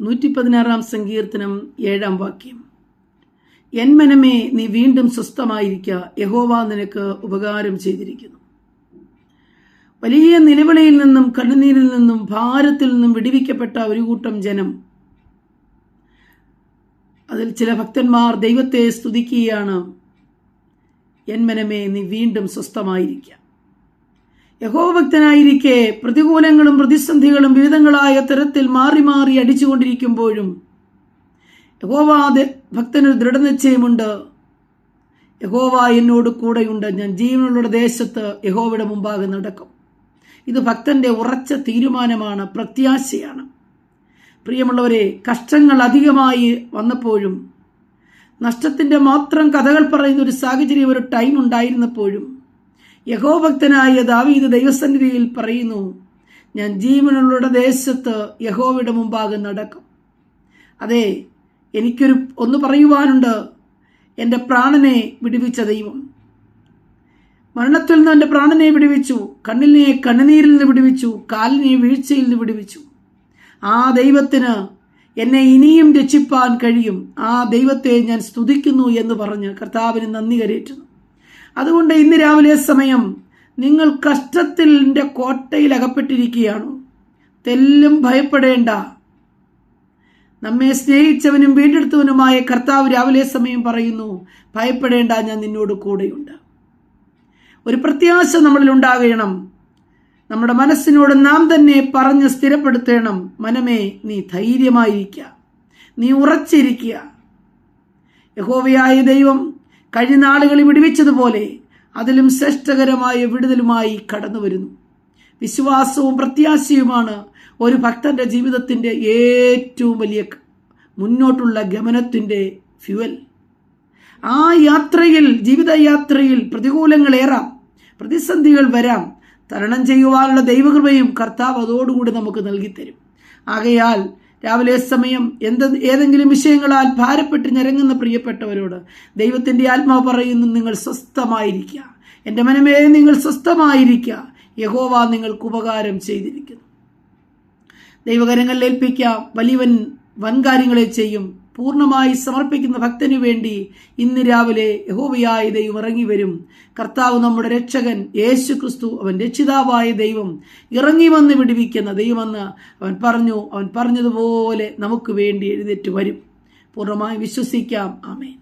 നൂറ്റി പതിനാറാം സങ്കീർത്തനം ഏഴാം വാക്യം. എൻ മനമേ നീ വീണ്ടും സ്വസ്ഥമായിരിക്ക. യഹോവ നിനക്ക് ഉപകാരം ചെയ്തിരിക്കുന്നു. വലിയ നിലവിളിയിൽ നിന്നും കണ്ണുനീരിൽ നിന്നും ഭാരത്തിൽ നിന്നും വിടിവിക്കപ്പെട്ട ഒരു കൂട്ടം ജനം. അതിൽ ചില ഭക്തന്മാർ ദൈവത്തെ സ്തുതിക്കുകയാണ്. എൻ മനമേ നീ വീണ്ടും സ്വസ്ഥമായിരിക്കുക യഹോഭക്തനായിരിക്കെ പ്രതികൂലങ്ങളും പ്രതിസന്ധികളും വിവിധങ്ങളായ തരത്തിൽ മാറി മാറി അടിച്ചുകൊണ്ടിരിക്കുമ്പോഴും യഹോവ ഭക്തനൊരു ദൃഢനിശ്ചയമുണ്ട്. യഹോവ എന്നോട് കൂടെയുണ്ട്. ഞാൻ ജീവനുള്ള ദേശത്ത് യഹോവയുടെ മുമ്പാകെ നടക്കും. ഇത് ഭക്തന്റെ ഉറച്ച തീരുമാനമാണ് പ്രത്യാശയാണ്. പ്രിയമുള്ളവരെ കഷ്ടങ്ങൾ അധികമായി വന്നപ്പോഴും നഷ്ടത്തിന്റെ മാത്രം കഥകൾ പറയുന്ന ഒരു സാഹചര്യം ഒരു ടൈം ഉണ്ടായിരുന്നപ്പോഴും യഹോഭക്തനായ ദാവീദ് ദൈവസന്നിധിയിൽ പറയുന്നു ഞാൻ ജീവനുള്ള ദേശത്ത് യഹോവയുടെ മുമ്പാകെ നടക്കും. അതെ എനിക്കൊരു ഒന്ന് പറയുവാനുണ്ട്. എന്റെ പ്രാണനെ വിടുവിച്ച ദൈവം. മരണത്തിൽ നിന്ന് എന്റെ പ്രാണനെ വിടുവിച്ചു കണ്ണിനെ കണ്ണുനീരിൽ നിന്ന് വിടുവിച്ചു കാലിനെ വീഴ്ചയിൽ നിന്ന് വിടുവിച്ചു. ആ ദൈവത്തിന് എന്നെ ഇനിയും രക്ഷിപ്പാൻ കഴിയും. ആ ദൈവത്തെ ഞാൻ സ്തുതിക്കുന്നു എന്ന് പറഞ്ഞ് കർത്താവിന് നന്ദി കരേറ്റുന്നു. അതുകൊണ്ട് ഇന്ന് രാവിലെ സമയം നിങ്ങൾ കഷ്ടത്തിന്റെ കോട്ടയിൽ അകപ്പെട്ടിരിക്കുകയാണ്. തെല്ലും ഭയപ്പെടേണ്ട. നമ്മെ സ്നേഹിച്ചവനും വീണ്ടെടുത്തവനുമായ കർത്താവ് രാവിലെ സമയം പറയുന്നു ഭയപ്പെടേണ്ട ഞാൻ നിന്നോട് കൂടെയുണ്ട്. ഒരു പ്രത്യാശ നമ്മളിൽ ഉണ്ടാകണം. നമ്മുടെ മനസ്സിനോട് നാം തന്നെ പറഞ്ഞ് സ്ഥിരപ്പെടുത്തണം. മനമേ നീ ധൈര്യമായിരിക്കുക നീ ഉറച്ചിരിക്കുക യഹോവയായ ദൈവം കഴിഞ്ഞ നാളുകളിൽ വിടുവിച്ചതുപോലെ അതിലും ശ്രേഷ്ഠകരമായ വിടുതലുമായി കടന്നു വരുന്നു. വിശ്വാസവും പ്രത്യാശയുമാണ് ഒരു ഭക്തന്റെ ജീവിതത്തിന്റെ ഏറ്റവും വലിയ മുന്നോട്ടുള്ള ഗമനത്തിന്റെ ഫ്യുവൽ ആ യാത്രയിൽ ജീവിതയാത്രയിൽ പ്രതികൂലങ്ങളേറാം പ്രതിസന്ധികൾ വരാം. തരണം ചെയ്യുവാനുള്ള ദൈവകൃപയും കർത്താവ് അതോടുകൂടി നമുക്ക് നൽകിത്തരും. ആകയാൽ രാവിലെ സമയം എന്ത് ഏതെങ്കിലും വിഷയങ്ങളാൽ ഭാരപ്പെട്ട് ഞരങ്ങുന്ന പ്രിയപ്പെട്ടവരോട് ദൈവത്തിന്റെ ആത്മാവ് പറയുന്നു നിങ്ങൾ സ്വസ്ഥമായിരിക്കുക. എന്റെ മനമേ നിങ്ങൾ സ്വസ്ഥമായിരിക്കുക. യഹോവ നിങ്ങൾക്ക് ഉപകാരം ചെയ്തിരിക്കുന്നു. ദൈവകരങ്ങളിൽ ഏൽപ്പിക്കാം വലിയവൻ വൻകാര്യങ്ങളെ ചെയ്യും. പൂർണമായി സമർപ്പിക്കുന്ന ഭക്തനു വേണ്ടി ഇന്ന് രാവിലെ യഹോവയായ ദൈവം ഇറങ്ങി വരും. കർത്താവ് നമ്മുടെ രക്ഷകൻ യേശു ക്രിസ്തു അവൻ രക്ഷിതാവായ ദൈവം ഇറങ്ങി വന്ന് വിടുവിക്കുന്ന ദൈവമെന്ന് അവൻ പറഞ്ഞു. അവൻ പറഞ്ഞതുപോലെ നമുക്ക് വേണ്ടി എഴുന്നേറ്റ് വരും. പൂർണമായി വിശ്വസിക്കാം. ആമേൻ.